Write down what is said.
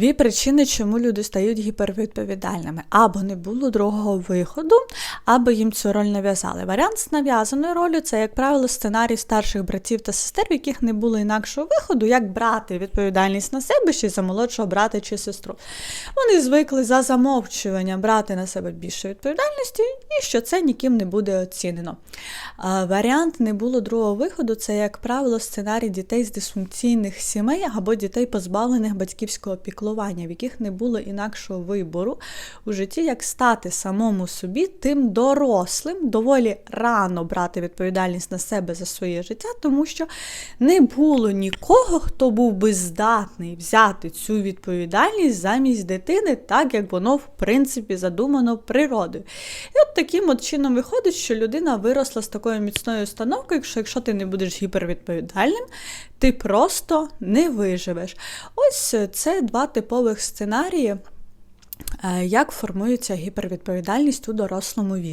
Дві причини, чому люди стають гіпервідповідальними. Або не було другого виходу, або їм цю роль нав'язали. Варіант з нав'язаною ролью це, як правило, сценарій старших братів та сестер, в яких не було інакшого виходу, як брати відповідальність на себе ще за молодшого брата чи сестру. Вони звикли за замовчуванням брати на себе більше відповідальності, і що це ніким не буде оцінено. А, Варіант не було другого виходу це, як правило, сценарій дітей з дисфункційних сімей або дітей, позбавлених батьківського піклування, в яких не було інакшого вибору у житті, як стати самому собі тим дорослим, доволі рано брати відповідальність на себе за своє життя, тому що не було нікого, хто був би здатний взяти цю відповідальність замість дитини, так як воно в принципі задумано природою. І от таким от чином виходить, що людина виросла з такою міцною установкою, що якщо ти не будеш гіпервідповідальним, ти просто не виживеш. Ось це два типових сценарії, е, як формується гіпервідповідальність у дорослому віці.